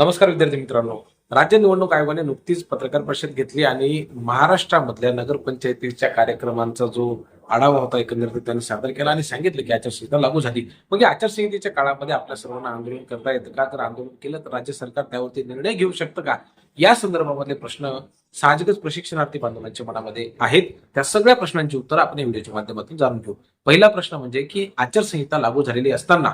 नमस्कार विद्यार्थी मित्रांनो. राज्य निवडणूक आयोगाने नुकतीच पत्रकार परिषद घेतली आणि महाराष्ट्रामधल्या नगरपंचायतीच्या कार्यक्रमांचा जो आढावा होता एकंदरीत त्यांनी सादर केला आणि सांगितलं की आचारसंहिता लागू झाली. मग या आचारसंहितेच्या काळामध्ये आपल्या सर्वांना आंदोलन करता येतं का? तर आंदोलन केलं तर राज्य सरकार त्यावरती निर्णय घेऊ शकतं का? या संदर्भामधले प्रश्न साहजिकच प्रशिक्षणार्थी बांधवांच्या मनामध्ये आहेत. त्या सगळ्या प्रश्नांची उत्तर आपण या व्हिडिओच्या माध्यमातून जाणून घेऊ. पहिला प्रश्न म्हणजे की आचारसंहिता लागू झालेली असताना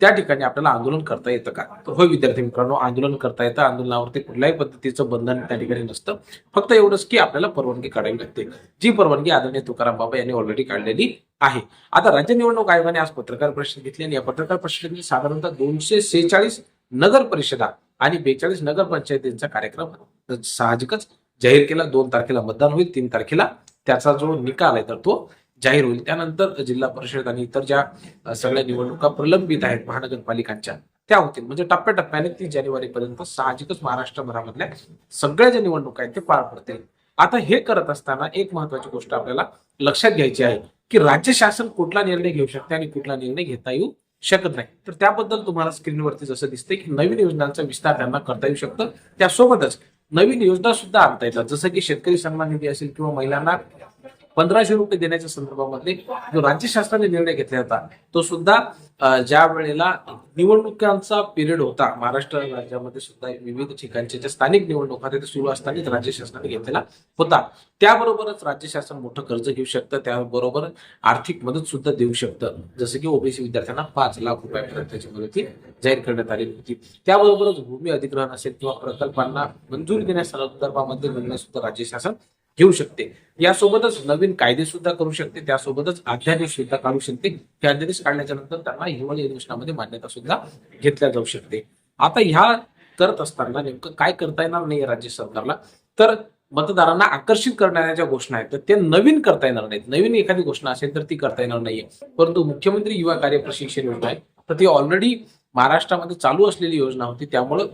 त्या ठिकाणी आपल्याला आंदोलन करता येतं का? तर होय विद्यार्थी मित्रांनो आंदोलन करता येतं. आंदोलनावरती कुठल्याही पद्धतीचं बंधन त्या ठिकाणी नसतं. फक्त एवढंच की आपल्याला परवानगी काढावी लागते. जी परवानगी आदरणीय तुकाराम बाबा यांनी ऑलरेडी काढलेली आहे. आता राज्य निवडणूक आयोगाने आज पत्रकार परिषद घेतली आणि या पत्रकार परिषदेने साधारणतः दोनशे सेहेचाळीस नगर परिषदा आणि बेचाळीस नगरपंचायतींचा कार्यक्रम साहजिकच जाहीर केला दोन तारखेला मतदान होईल तीन तारखेला त्याचा जो निकाल आहे तर तो जाहीर होईल. त्यानंतर जिल्हा परिषद आणि इतर ज्या सगळ्या निवडणुका प्रलंबित आहेत महानगरपालिकांच्या त्या होतील. म्हणजे टप्प्याटप्प्याने तीस जानेवारी पर्यंत साहजिकच महाराष्ट्रभरामधल्या सगळ्या ज्या निवडणुका आहेत ते पार पडतील. आता हे करत असताना एक महत्वाची गोष्ट आपल्याला लक्षात घ्यायची आहे की राज्य शासन कुठला निर्णय घेऊ शकते आणि कुठला निर्णय घेता येऊ शकत नाही. तर त्याबद्दल तुम्हाला स्क्रीनवरती जसं दिसतंय की नवीन योजनांचा विस्तार त्यांना करता येऊ शकतं. त्यासोबतच नवीन योजना सुद्धा आणता येतात. जसं की शेतकरी सन्मान निधी असेल किंवा महिलांना पंधराशे रुपये देण्याच्या संदर्भामध्ये जो राज्य शासनाने निर्णय घेतला होता तो सुद्धा ज्या वेळेला निवडणुकांचा पिरियड होता महाराष्ट्र राज्यामध्ये सुद्धा विविध ठिकाणचे जे स्थानिक निवडणुका ते सुरू असतानाच राज्य शासनाने घेतलेला होता. त्याबरोबरच राज्य शासन मोठं कर्ज घेऊ शकतं त्याबरोबर आर्थिक मदत सुद्धा देऊ शकतं. जसं की ओबीसी विद्यार्थ्यांना पाच लाख रुपयापर्यंतची मदत ही जाहीर करण्यात आलेली होती. त्याबरोबरच भूमी अधिग्रहण असेल किंवा प्रकल्पांना मंजुरी देण्यासंदर्भामध्ये निर्णय सुद्धा राज्य शासन घेऊ शकते. यासोबतच नवीन कायदे सुद्धा करू शकते. त्यासोबतच अध्यादेश सुद्धा काढू शकते. हे अध्यादेश काढल्याच्या नंतर त्यांना हिवाळी अधिवेशनामध्ये मान्यता सुद्धा घेतल्या जाऊ शकते. आता ह्या करत असताना नेमकं काय करता येणार नाही राज्य सरकारला? तर मतदारांना आकर्षित करणाऱ्या ज्या घोषणा आहेत तर ते नवीन करता येणार नाहीत. नवीन एखादी घोषणा असेल तर ती करता येणार नाहीये. परंतु मुख्यमंत्री युवा कार्य प्रशिक्षण योजना आहे. तर ती ऑलरेडी महाराष्ट्रामध्ये चालू असलेली योजना होती. त्यामुळं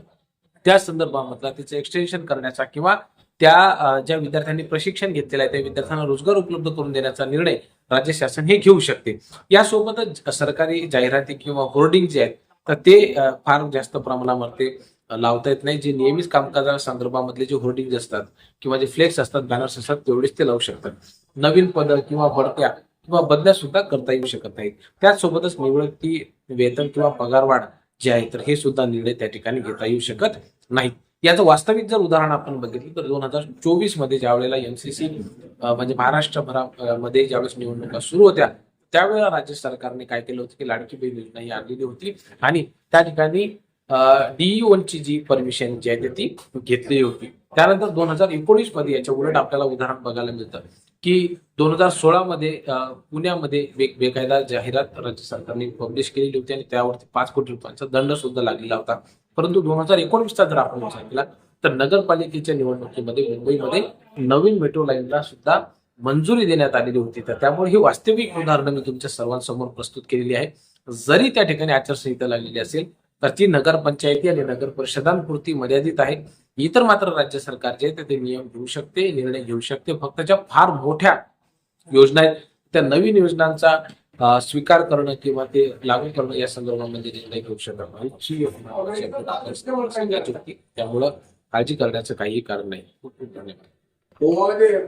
त्या संदर्भामधला तिचं एक्सटेन्शन करण्याचा किंवा त्या ज्या विद्यार्थ्यांनी प्रशिक्षण घेतलेलं आहे त्या विद्यार्थ्यांना रोजगार उपलब्ध करून देण्याचा निर्णय राज्य शासन हे घेऊ शकते. यासोबतच सरकारी जाहिराती किंवा होर्डिंग जे आहेत तर ते फार जास्त प्रमाणामध्ये लावता येत नाही. जे नियमित कामकाजा संदर्भामधले जे होर्डिंग असतात किंवा जे फ्लेक्स असतात बॅनर्स असतात तेवढेच ते लावू शकतात. नवीन पद किंवा बढत्या किंवा बदल्या सुद्धा करता येऊ शकत नाहीत. त्याचसोबतच निवृत्ती वेतन किंवा पगारवाढ जे आहे तर हे सुद्धा निर्णय त्या ठिकाणी घेता येऊ शकत नाहीत. याचं वास्तविक जर उदाहरण आपण बघितलं तर दोन हजार चोवीसमध्ये ज्या वेळेला एमसीसी म्हणजे महाराष्ट्रभरामध्ये ज्यावेळेस निवडणुका सुरू होत्या त्यावेळेला राज्य सरकारने काय केलं होतं की लाडकी बहीण योजना ही आणलेली होती. आणि त्या ठिकाणी डीईओची जी परमिशन जी आहे ती घेतली होती. त्यानंतर दोन हजार एकोणीसमध्ये याच्या उलट आपल्याला उदाहरण बघायला मिळतं की दोन हजार सोळा मध्ये पुण्यामध्ये बेकायदा जाहिरात राज्य सरकारने पब्लिश केलेली होती आणि त्यावरती पाच कोटी रुपयांचा दंड सुद्धा लागलेला होता. परंतु दोन हजार एकोणवीसचा जर आपण विचार केला तर नगरपालिकेच्या निवडणुकीमध्ये मुंबईमध्ये नवीन मेट्रो लाईनला सुद्धा मंजुरी देण्यात आलेली होती. तर त्यामुळे ही वास्तविक उदाहरणं मी तुमच्या सर्वांसमोर प्रस्तुत केलेली आहे. जरी त्या ठिकाणी आचारसंहिता लागलेली असेल तर ती नगरपंचायती आणि नगर परिषदांपुरती मर्यादित आहे. इतर मात्र राज्य सरकार जे ते- नियम घेऊ शकते निर्णय घेऊ शकते. फक्त ज्या फार मोठ्या योजना आहेत त्या नवीन योजनांचा स्वीकार करणं किंवा ते लागू करणं या संदर्भामध्ये निर्णय घेऊ शकत नाही. त्यामुळं काळजी करण्याचं काहीही कारण नाही. धन्यवाद. हो, हो, हो.